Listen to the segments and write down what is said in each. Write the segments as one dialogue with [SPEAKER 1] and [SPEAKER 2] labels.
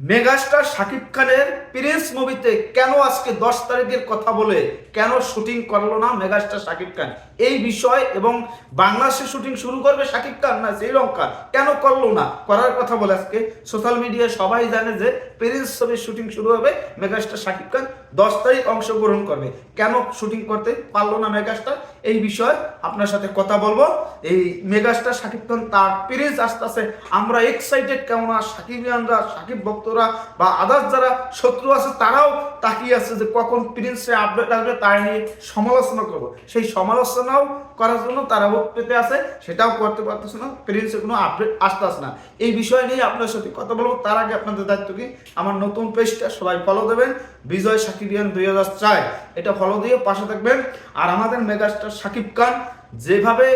[SPEAKER 1] Megastar Shakib খানের Prince মুভিতে কেন আজকে দশ তারিখের কথা বলে কেন শুটিং করল না মেগাস্টার শাকিব খান? এই বিষয় এবং বাংলাদেশে শুটিং শুরু করবে শাকিব খান না শ্রীলঙ্কা? কেন করল না? করার কথা বলে আজকে। সোশ্যাল মিডিয়ায় সবাই জানে যে প্রিন্স ছবির শুটিং শুরু হবে, মেগাস্টার শাকিব খান দশ তারিখ অংশগ্রহণ করবে। কেন শুটিং করতে পারল না মেগাস্টার? এই বিষয়ে আপনার সাথে কথা বলব। এই মেগাস্টার শাকিব খান, তার আমরা এক্সাইটেড ভক্তরা বা আদার্স যারা শত্রু আছে, তারাও তাকিয়ে আছে যে কখন প্রিন্সে আপডেট আসবে, তাই নিয়ে সমালোচনা করব। সেই সমালোচনাও করার জন্য তারা পেতে আছে, সেটাও করতে পারতেছে না প্রিন্সে কোনো আপডেট আসতে আসে না। এই বিষয় নিয়ে আপনার সাথে কথা বলব, তার আগে আপনাদের দায়িত্ব কি? আমার নতুন পেজটা সবাই ফলো দেবেন। বিজয় সাকিবিয়ান দুই হাজার চার, এটা ফলো দিয়ে পাশে থাকবেন। আর আমাদের মেগাস্টার সাকিব খান, যেভাবে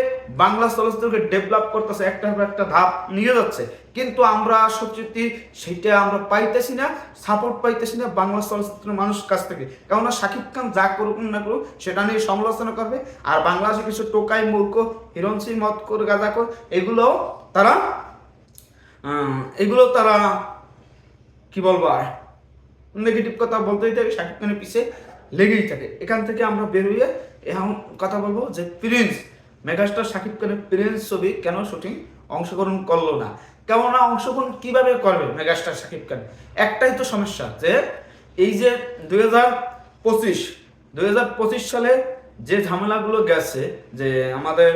[SPEAKER 1] বাংলা চলচ্চিত্রকে ডেভেলপ করতেছে একটার পর একটা ধাপ নিয়ে যাচ্ছে। কিন্তু আমরা সত্যি সেটা আমরা পাইতেছি না সাপোর্ট পাইতেছি না বাংলা চলচ্চিত্রের মানুষ কাছ থেকে। কেননা শাকিব খান যা করুক না করুক, সেটা নিয়ে সমালোচনা করবে। আর বাংলাদেশে কিছু টোকাই মূর্খ, হিরণসি মত কর গাঁজা কর এগুলো তারা এগুলো তারা কি বলব আর? নেগেটিভ কথা বলতেই থাকে শাকিব খানের পিছে লেগেই থাকে। এখান থেকে আমরা বেরিয়ে এখন কথা বলব যে প্রিন্স মেগাস্টার শাকিব খানের প্রিন্স ছবি কেন শুটিং অংশগ্রহণ করল না? কেননা অংশগ্রহণ কীভাবে করবে মেগাস্টার শাকিব খান একটাই তো সমস্যা যে এই যে দুই হাজার পঁচিশ, দুই হাজার পঁচিশ সালে যে ঝামেলাগুলো গেছে, যে আমাদের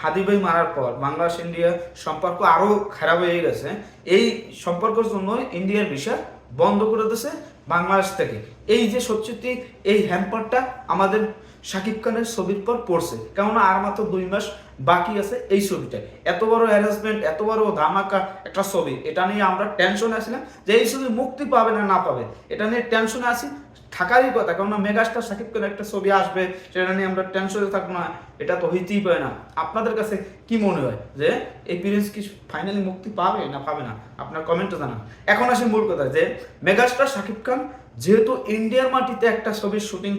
[SPEAKER 1] হাদি ভাই মারার পর বাংলাদেশ, ইন্ডিয়া সম্পর্ক আরও খারাপ হয়ে গেছে। এই সম্পর্কের জন্য ইন্ডিয়ার ভিসা বন্ধ করে দিয়েছে বাংলাদেশ থেকে। এই যে সত্যি এই হ্যাম্পারটা আমাদের শাকিব খানের ছবির পর পড়ছে, কেননা আর মাত্র দুই মাস বাকি আছে এই ছবিটা এত বড় হ্যারাসমেন্ট এত বড় ধামাকা একটা ছবি, এটা নিয়ে আমরা টেনশনে আছিলাম যে এই ছবি মুক্তি পাবে না না পাবে, এটা নিয়ে টেনশনে আছি। থাকারই কথা, কেননা মেগাস্টার শাকিব খানের একটা ছবি আসবে, সেটা নিয়ে আমরা টেনশনে থাকব না, এটা তো হইতেই পারে না। আপনাদের কাছে কি মনে হয় যে এই প্রিন্স কি ফাইনালি মুক্তি পাবে না পাবে না? আপনার কমেন্টে জানান। এখন আসে মূল কথা যে মেগাস্টার শাকিব খান যেহেতু ইন্ডিয়ার মাটিতে একটা ছবির শুটিং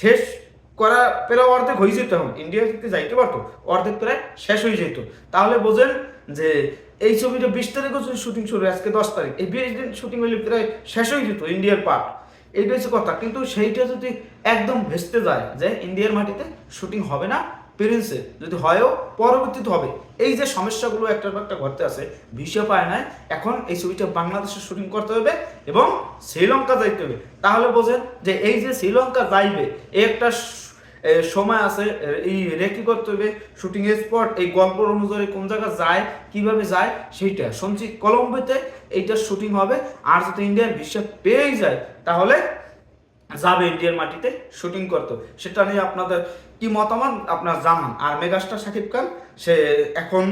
[SPEAKER 1] শেষ করা প্রায় অর্ধেক হয়ে যেত এখন ইন্ডিয়া থেকে যাইতে পারতো, অর্ধেক প্রায় শেষ হয়ে যেত। তাহলে বোঝেন যে এই ছবিটা বিশ তারিখও শুটিং শুরু আজকে দশ তারিখ, এই বিশ দিন শুটিং হলে প্রায় শেষ হয়ে যেত ইন্ডিয়ার পার্ট এইটা হচ্ছে কথা। কিন্তু সেইটা যদি একদম ভেস্তে যায় যে ইন্ডিয়ার মাটিতে শুটিং হবে না, প্রিন্সে যদি হয়ও, পরবর্তীতে হবে। এই যে সমস্যাগুলো একটা একটা ঘটতে আছে, ভিসা পায় নাই, এখন এই ছবিটা বাংলাদেশে শুটিং করতে হবে এবং শ্রীলঙ্কা যাইতে হবে। তাহলে বোঝেন যে এই যে শ্রীলঙ্কা যাইবে একটা সময় আছে এই রেকি করতে হবে শুটিং স্পট এই গল্প অনুযায়ী কোন জায়গা যায়, কীভাবে যায়, সেইটা। শুনছি কলম্বোতে এইটার শুটিং হবে, আর যদি ইন্ডিয়ার বিশ্বে পেয়েই যায়, তাহলে যাবে ইন্ডিয়ার মাটিতে শুটিং করতে। সেটা নিয়ে আপনাদের কি মতামত? আপনার জানান। আর মেগাস্টার শাকিব খান, সে এখন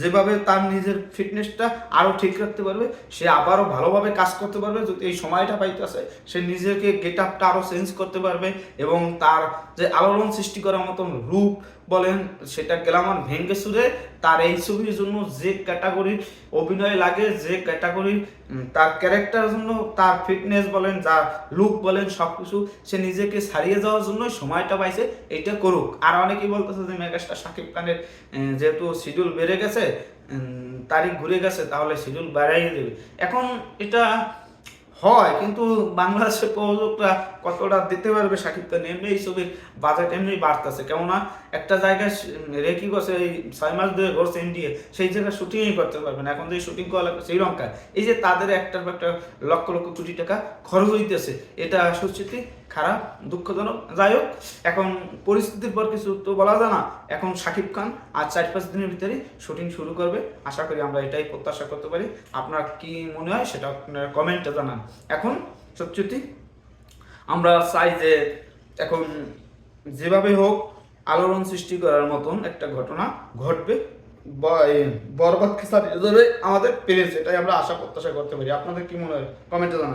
[SPEAKER 1] যেভাবে তার নিজের ফিটনেসটা আরও ঠিক রাখতে পারবে, সে আবারও ভালোভাবে কাজ করতে পারবে, যদি এই সময়টা পাইতেছে সে নিজেকে গেট আপটা আরও চেঞ্জ করতে পারবে এবং তার যে আলোড়ন সৃষ্টি করার মতন রূপ বলেন, সেটা গ্লামার ভেঙ্গে সুরে তার এই ছবির জন্য যে ক্যাটাগরির অভিনয় লাগে, যে ক্যাটাগরির তার ক্যারেক্টার জন্য, তার ফিটনেস বলেন যা লুক বলেন সব কিছু সে নিজেকে ছাড়িয়ে যাওয়ার জন্য সময়টা পাইছে এটা করুক। আর অনেকেই বলতেছে যে, মেগাস্টার শাকিব খানের যেহেতু শিডিউল বেড়ে গেছে তারিখ ঘুরে গেছে, তাহলে শিডিউল বাড়াই দেবে। এখন এটা হয়, কিন্তু বাংলাদেশের প্রযোজকরা কতটা দিতে পারবে শাকিব খান, এমনি এই ছবির বাজেট এমনি বাড়তেছে। কেননা একটা জায়গায় রেকি করছে, এই ছয় মাস ধরে ঘুরছে ইন্ডিয়া সেই জায়গায় শুটিংই করতে পারবে না। এখন যে শুটিং করা লাগবে শ্রীলঙ্কায় এই যে তাদের একটার একটা লক্ষ লক্ষ কোটি টাকা খরচ হইতেছে, এটা সত্যি খারাপ, দুঃখজনক। যাই হোক, এখন পরিস্থিতির পর কিছু তো বলা যায় না। এখন শাকিব খান আর চার পাঁচ দিনের ভিতরে শুটিং শুরু করবে। আশা করি আমরা এটাই প্রত্যাশা করতে পারি। আপনার কি মনে হয় সেটা আপনারা কমেন্টে জানান। এখন সত্যি আমরা চাই যে এখন যেভাবে হোক আলোড়ন সৃষ্টি করার মতন একটা ঘটনা ঘটবে। বরবাদ খেসারি আমাদের পেরেছে, এটাই আমরা আশা প্রত্যাশা করতে পারি। আপনাদের কি মনে হয়? কমেন্টে জানান।